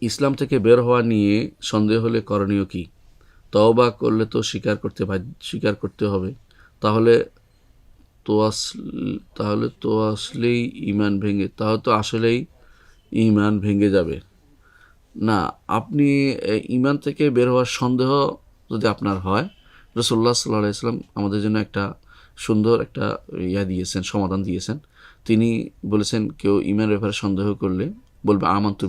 ইসলাম থেকে বের হওয়া নিয়ে সন্দেহ হলে করণীয় কি? তওবা করলে তো স্বীকার করতে স্বীকার করতে হবে। তাহলে তো আস- তাহলে তো আসলেই ইমান ভেঙে, তাহলে তো আসলেই ইমান ভেঙে যাবে। না, আপনি ইমান থেকে বের হওয়ার সন্দেহ যদি আপনার হয় রসল্লা সাল্লাহ ইসলাম আমাদের জন্য একটা সুন্দর একটা ইয়া দিয়েছেন, সমাধান দিয়েছেন। তিনি বলেছেন, কেউ ইমান ব্যাপারে সন্দেহ করলে বলবে, আমন্তু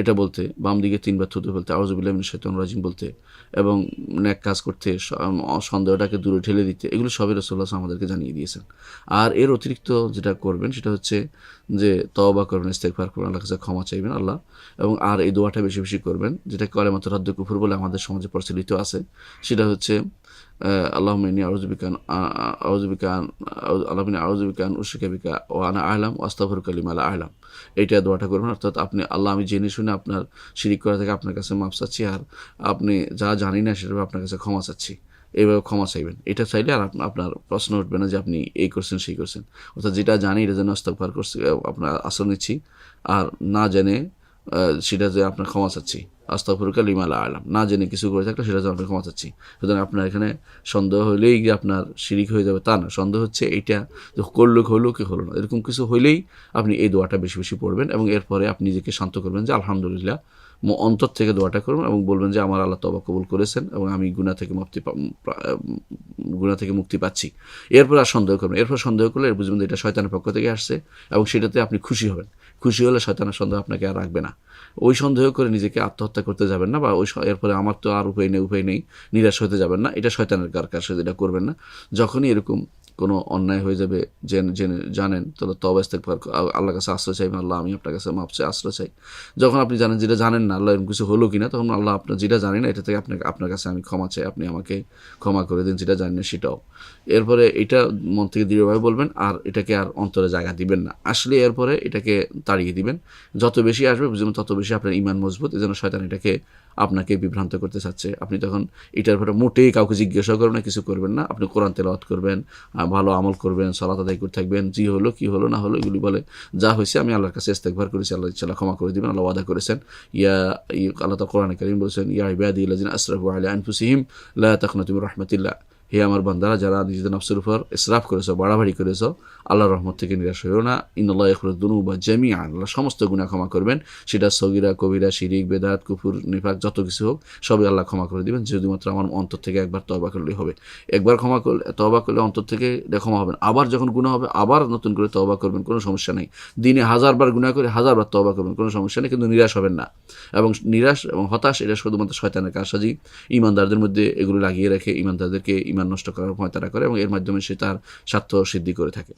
এটা বলতে, বাম দিকে তিনবার থুতে বলতে আউজুবিল্লাহ শৈতন রাজিম বলতে, এবং ন্যাক কাজ করতে সন্দেহটাকে দূরে ঠেলে দিতে, এগুলো সবই রসল্লাহ আমাদেরকে জানিয়ে দিয়েছেন। আর এর অতিরিক্ত যেটা করবেন, সেটা হচ্ছে যে তওবা করবেন ইস্তেকবার করবেন আল্লাহ কাছে ক্ষমা চাইবেন, আল্লাহ, এবং আর এই দোয়াটা বেশি বেশি করবেন, যেটা কলে মাত্র রাদ্য কুফুর বলে আমাদের সমাজে প্রচলিত আছে, সেটা হচ্ছে আল্লাহ মিনী আউজবিকান আউজবিকান আল্লাহ মিনী আউজবিকান উশিকাবিকা ও আনা আহলাম ওয়াস্তাফর কালিম আলা আহলাম এইটা দোয়াটা করবেন, অর্থাৎ আপনি, আল্লাহ আমি জেনে শুনে আপনার শিরিক করা থেকে আপনার কাছে মাপ চাচ্ছি, আর আপনি যা জানি না সেটা আপনার কাছে ক্ষমা চাচ্ছি। এইভাবে ক্ষমা চাইবেন। এটা চাইলে আর আপনার প্রশ্ন উঠবে না যে আপনি এই করছেন, সেই করছেন। অর্থাৎ যেটা জানি এটা যেন অস্তফার করছে আপনার আশ্রয় নিচ্ছি, আর না জেনে সেটা যে আপনার ক্ষমা চাচ্ছি। আস্তাফরুকা লিমালা আলাম। না জেনে কিছু করে থাকলে সেটা আমি ক্ষমা চাচ্ছি সুতরাং আপনার এখানে সন্দেহ হলেই যে আপনার শিরিক হয়ে যাবে। তা না, সন্দেহ হচ্ছে এইটা যে করল হলো কি হলো না। এরকম কিছু হলেই আপনি এই দোয়াটা বেশি বেশি পড়বেন এবং এরপরে আপনি নিজেকে শান্ত করবেন যে আলহামদুলিল্লাহ অন্তর থেকে দোয়াটা করবেন এবং বলবেন যে, আমার আল্লাহ তবা কবুল করেছেন এবং আমি গুণা থেকে মুক্তি গুণা থেকে মুক্তি পাচ্ছি। এরপর আর সন্দেহ করবেন এরপর সন্দেহ করলে বুঝবেন এটা শয়তানের পক্ষ থেকে আসছে এবং সেটাতে আপনি খুশি হবেন। খুশি হলে শয়তানের সন্দেহ আপনাকে আর রাখবে না। ওই সন্দেহ করে নিজেকে আত্মহত্যা করতে যাবেন না বা ওই এরপরে আমার তো আর উপায় নেই উপায় নেই, নিরাশ হতে যাবেন না। এটা শয়তানের কার সাথে এটা করবেন না। যখনই এরকম কোনো অন্যায় হয়ে যাবে, জেনে জেনে, জানেন? তাহলে তবে ইস্তেকবার আল্লাহর কাছে আশ্রয় চাইবেন, আল্লাহ আমি আপনার কাছে মাপ চাই, আশ্রয় চাই। যখন আপনি জানেন যেটা জানেন না, আল্লাহ কিছু হলো কি না তখন আল্লাহ আপনার যেটা জানেন না, এটা থেকে আপনাকে, আপনার কাছে আমি ক্ষমা চাই, আপনি আমাকে ক্ষমা করে দিন, যেটা জানেন না সেটাও। এরপরে এটা মন থেকে দৃঢ়ভাবে বলবেন, আর এটাকে আর অন্তরে জায়গা দিবেন না। আসলে এরপরে এটাকে তাড়িয়ে দিবেন। যত বেশি আসবে বুঝবেন তত বেশি আপনার ইমান মজবুত এই জন্য শয়তান এটাকে আপনাকে বিভ্রান্ত করতে চাচ্ছে। আপনি তখন এটার পরে মোটেই কাউকে জিজ্ঞাসা করবেন না, কিছু করবেন না। আপনি কোরআন তেলাওয়াত করবেন ভালো আমল করবেন, সলাত আদায় করে থাকবেন, জি হলো, কি হলো, না হলো, এগুলি বলে যা হয়েছে আমি আল্লাহর কাছে ইস্তেকবার করেছি, আল্লাহ ইচ্ছা ক্ষমা করে দিবেন, আল্লাহ ওয়াদা করেছেন। ইয়া আল্লাহ তো কোরআন করিম বলেছেন, ইয়া ইবাদি লাজিন আসরাফু আলা আনফুসিহিম, লা তখন তুমি রাহমাতিল্লাহ হে আমার বান্দারা, যারা নিজেদের নফসের উপর ইসরাফ করেছ, বাড়াবাড়ি করেছ, আল্লাহর রহমত থেকে নিরাশ হইও না। ইন্নআল্লাহ ইখরুদ্দুনু বা জামি আল্লাহ সমস্ত গুনাহ ক্ষমা করবেন। সেটা সগিরা, কবিরা, শিরিক, বেদাত, কুফুর, নিফাক, যত কিছু হোক, সবই আল্লাহ ক্ষমা করে দিবেন। শুধুমাত্র আমার অন্তর থেকে একবার তবা করলেই হবে। একবার ক্ষমা করলে তবা করলে অন্তর থেকে ক্ষমা হবে না। আবার যখন গুণা হবে, আবার নতুন করে তবা করবেন, কোনো সমস্যা নেই। দিনে হাজারবার গুণা করে হাজারবার তবা করবেন, কোনো সমস্যা নেই, কিন্তু নিরাশ হবেন না। এবং নিরাশ এবং হতাশ, এটা শুধুমাত্র শয়তানের কারসাজি। ইমানদারদের মধ্যে এগুলো লাগিয়ে রেখে, ইমানদারদেরকে ইমান নষ্ট করার ভয় তারা করে এবং এর মাধ্যমে সে তার স্বার্থ সিদ্ধি করে থাকে।